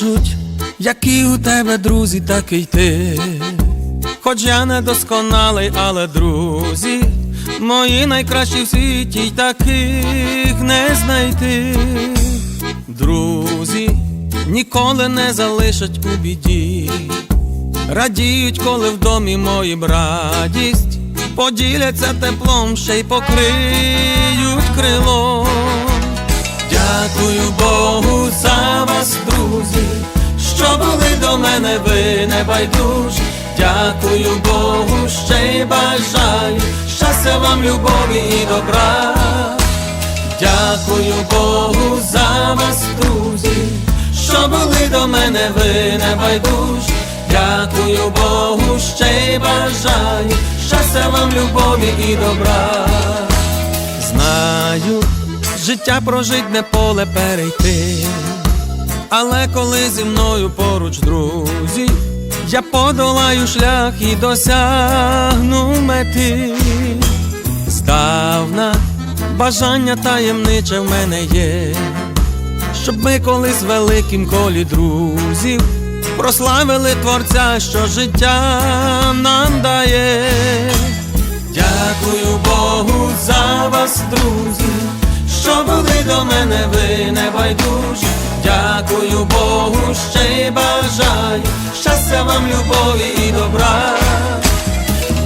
Кажуть, які у тебе друзі, такий ти. Хоч я недосконалий, але друзі, мої найкращі в світі й таких не знайти. Друзі ніколи не залишать у біді, радіють, коли в домі моїм радість, поділяться теплом, ще й покриють крилом. Дякую Богу ви. Дякую Богу, ще й бажаю щастя вам, любові і добра. Дякую Богу за вас, друзі, що були до мене ви не байдужі. Дякую Богу, ще й бажаю щастя вам, любові і добра. Знаю, життя прожить не поле перейти, але коли зі мною поруч друзі, я подолаю шлях і досягну мети. Здавна бажання таємниче в мене є, щоб ми колись в великім колі друзів прославили Творця, що життя нам дає. Дякую Богу за вас, друзі, що були до мене ви не байдужі. Дякую Богу, ще й бажаю щастя вам, любові і добра.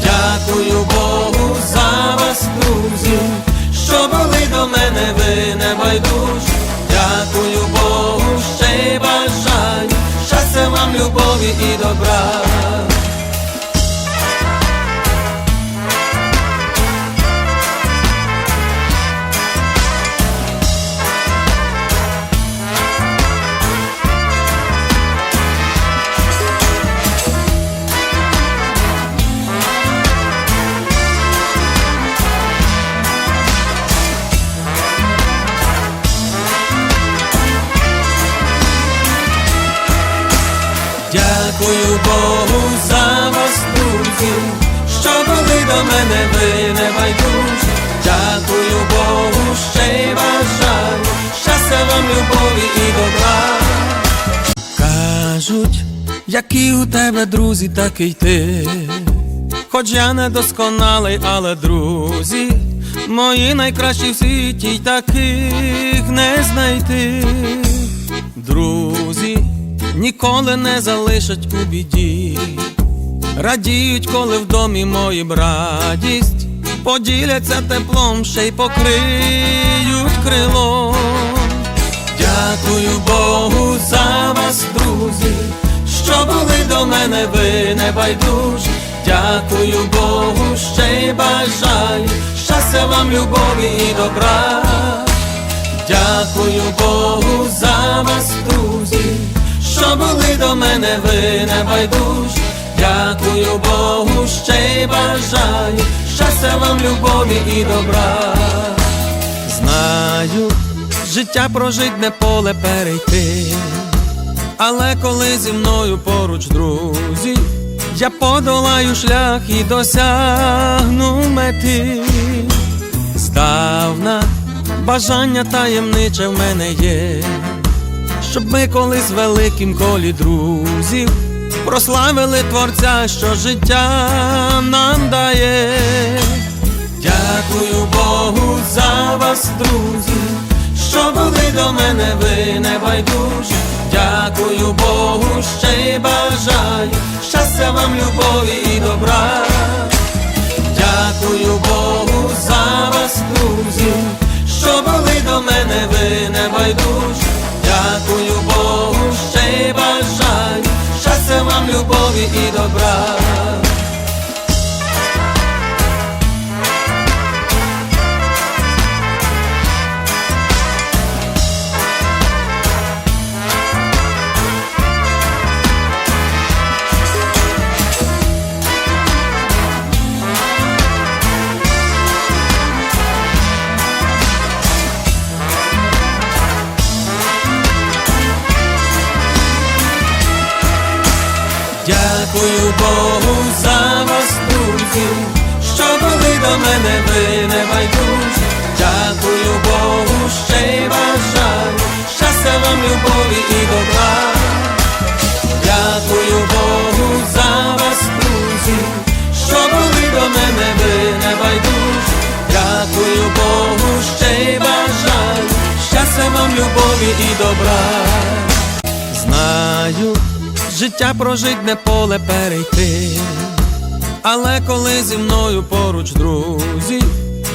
Дякую Богу за вас, друзі, до мене ви не байдужі. Дякую Богу, ще й бажаю щастя вам, любові і добра. Кажуть, які у тебе друзі, такий ти. Хоч я недосконалий, але друзі, мої найкращі в світі й таких не знайти. Друзі ніколи не залишать у біді, радіють, коли в домі моїм радість, поділяться теплом, ще й покриють крилом. Дякую Богу за вас, друзі, що були до мене ви не байдужі. Дякую Богу, ще й бажаю щастя вам, любові і добра. Дякую Богу за вас, друзі, що були до мене ви не байдужі. Дякую Богу, ще й бажаю щастя вам, любові і добра. Знаю, життя прожить не поле перейти, але коли зі мною поруч друзі, я подолаю шлях і досягну мети. Здавна бажання таємниче в мене є, щоб ми колись в великім колі друзів прославили Творця, що життя нам дає. Дякую Богу за вас, друзі, що були до мене ви не байдужі. Дякую Богу, ще й бажаю щастя вам, любові і добра. Дякую Богу за вас, друзі, що були до мене ви не байдужі. любові і добра. Дякую Богу за вас, друзі, що були до мене, ви не байдужі. Дякую Богу, ще й бажаю щастя вам, любові і добра. Дякую Богу за вас, друзі, що були до мене, ви не байдужі. Дякую Богу, ще й бажаю щастя вам, любові і добра. Знаю життя прожить не поле перейти. Але коли зі мною поруч друзі,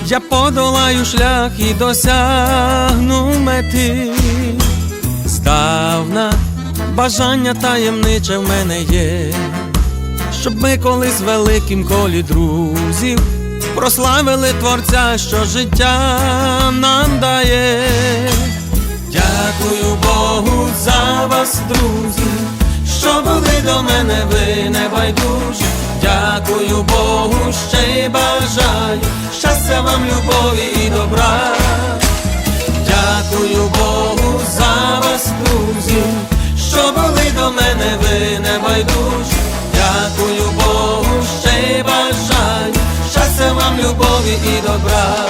я подолаю шлях і досягну мети. Здавна бажання таємниче в мене є, щоб ми колись в великім колі друзів прославили Творця, що життя нам дає. Дякую Богу за вас, друзі, що були до мене ви не байдужі. Дякую Богу, ще й бажаю щастя вам, любові і добра. Дякую Богу за вас, друзі, що були до мене ви не байдужі. Дякую Богу, ще й бажаю щастя вам, любові і добра.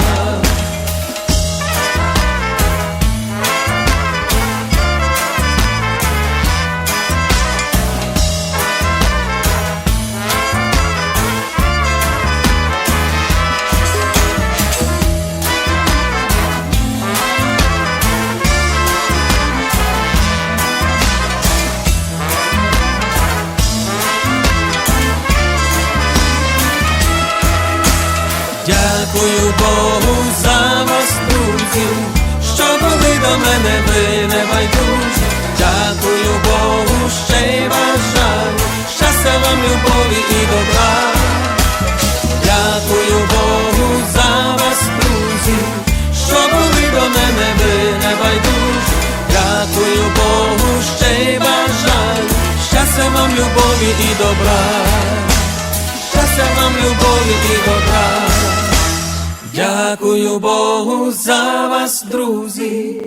Дякую Богу за вас, друзі, що були до мене ви не байдужі. Дякую Богу, ще й бажаю щастя вам, любові і добра. Дякую Богу за вас, друзі, що були до мене ви не байдужі. Дякую Богу, ще й бажаю щастя вам, любові і добра. Щастя вам, любові і добра. Дякую Богу за вас, друзі,